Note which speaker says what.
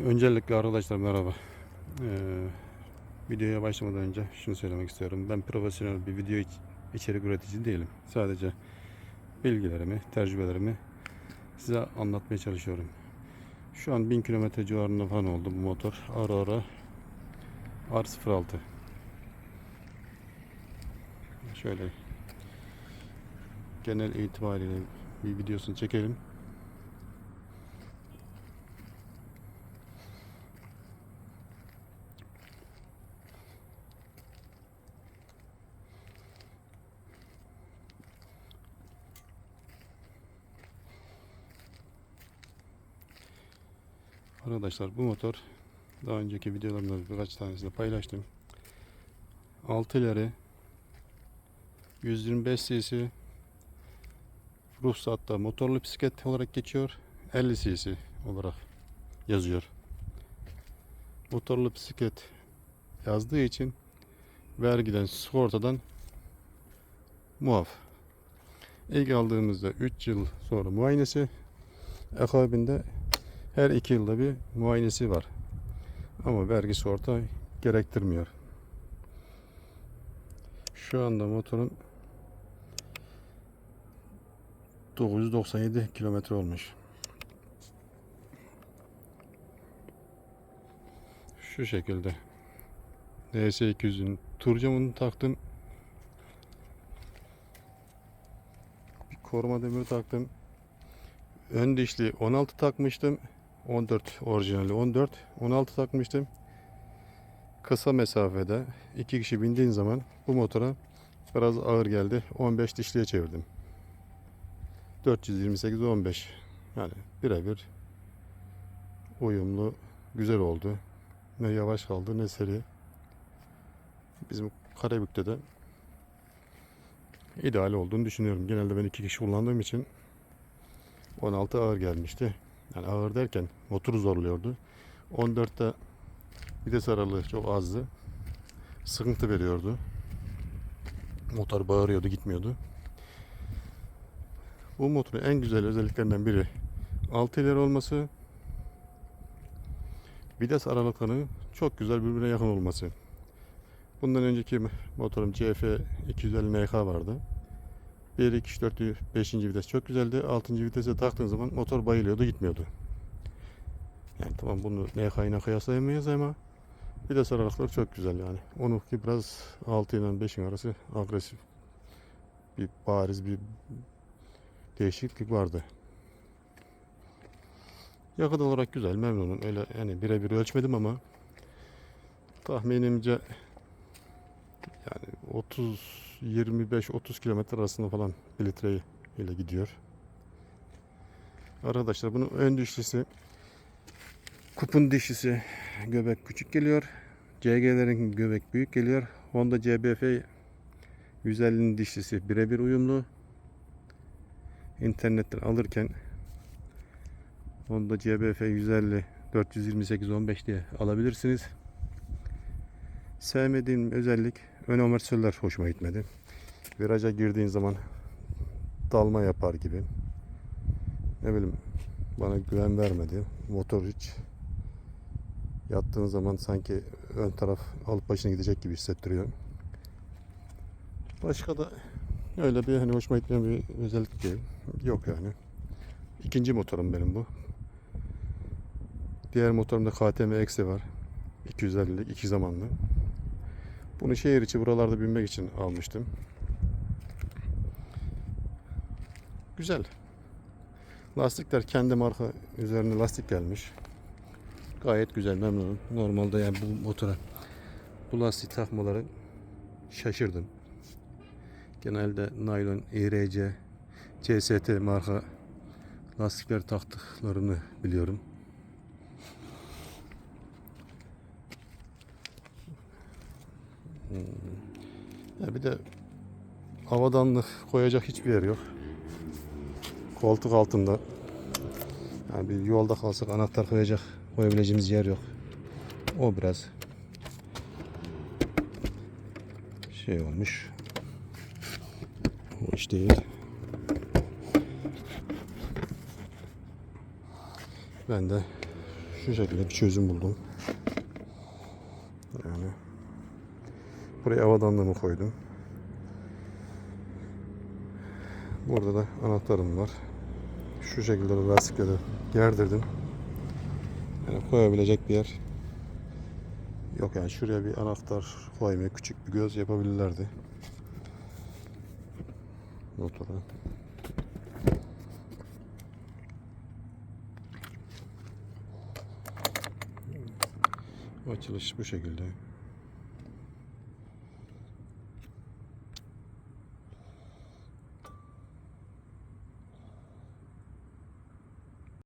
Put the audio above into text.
Speaker 1: Öncelikle arkadaşlar merhaba. Ee, videoya başlamadan önce şunu söylemek istiyorum. Ben profesyonel bir video iç- içerik üretici değilim. Sadece bilgilerimi, tecrübelerimi size anlatmaya çalışıyorum. Şu an 1000 kilometre civarında falan oldu bu motor. Aurora R06. Şöyle genel itibariyle bir videosunu çekelim. Arkadaşlar bu motor daha önceki videolarımda birkaç tanesini paylaştım. 6 ileri 125 cc ruhsatta motorlu bisiklet olarak geçiyor. 50 cc olarak yazıyor. Motorlu bisiklet yazdığı için vergiden, sigortadan muaf. İlk aldığımızda 3 yıl sonra muayenesi akabinde her iki yılda bir muayenesi var. Ama vergi sigorta gerektirmiyor. Şu anda motorun 997 kilometre olmuş. Şu şekilde. DS200'ün tur camını taktım. Bir koruma demiri taktım. Ön dişli 16 takmıştım. 14 orijinali 14. 16 takmıştım. Kısa mesafede iki kişi bindiğin zaman bu motora biraz ağır geldi. 15 dişliye çevirdim. 428 15. Yani birebir uyumlu, güzel oldu. Ne yavaş kaldı ne seri. Bizim Karabük'te de ideal olduğunu düşünüyorum. Genelde ben iki kişi kullandığım için 16 ağır gelmişti. Yani ağır derken motoru zorluyordu. 14'te vites aralığı çok azdı. Sıkıntı veriyordu. Motor bağırıyordu, gitmiyordu. Bu motorun en güzel özelliklerinden biri 6 ileri olması. Vites aralıklarının çok güzel birbirine yakın olması. Bundan önceki motorum CF 250 NK vardı. 1, 2, 3, 4, 5. vites çok güzeldi. 6. vitese taktığın zaman motor bayılıyordu, gitmiyordu. Yani tamam bunu ile kıyaslayamayız ama vites aralıkları çok güzel yani. Onunki biraz 6 ile 5'in arası agresif bir bariz bir değişiklik vardı. Yakıt olarak güzel, memnunum. Öyle yani birebir ölçmedim ama tahminimce yani 30 25-30 kilometre arasında falan bir litre ile gidiyor. Arkadaşlar bunun ön dişlisi kupun dişlisi göbek küçük geliyor. CG'lerin göbek büyük geliyor. Honda CBF 150'nin dişlisi birebir uyumlu. İnternetten alırken Honda CBF 150 428 15 diye alabilirsiniz. Sevmediğim özellik ön amortisörler hoşuma gitmedi. Viraja girdiğin zaman dalma yapar gibi. Ne bileyim bana güven vermedi. Motor hiç yattığın zaman sanki ön taraf alıp başına gidecek gibi hissettiriyor. Başka da öyle bir hani hoşuma gitmeyen bir özellik değil. Yok yani. İkinci motorum benim bu. Diğer motorumda KTM Eksi var. 250'lik iki zamanlı. Bunu şehir içi buralarda binmek için almıştım. Güzel. Lastikler kendi marka üzerine lastik gelmiş. Gayet güzel memnunum. Normalde yani bu motora bu lastik takmaları şaşırdım. Genelde naylon, IRC, CST marka lastikler taktıklarını biliyorum. Ya bir de havadanlık koyacak hiçbir yer yok. Koltuk altında. Yani bir yolda kalsak anahtar koyacak koyabileceğimiz yer yok. O biraz şey olmuş. İş değil. Ben de Şu şekilde bir çözüm buldum. Yani buraya havadanlığımı koydum. Burada da anahtarım var. Şu şekilde de lastikleri gerdirdim. Yani koyabilecek bir yer yok yani şuraya bir anahtar koymaya küçük bir göz yapabilirlerdi. Motora. Açılış bu şekilde.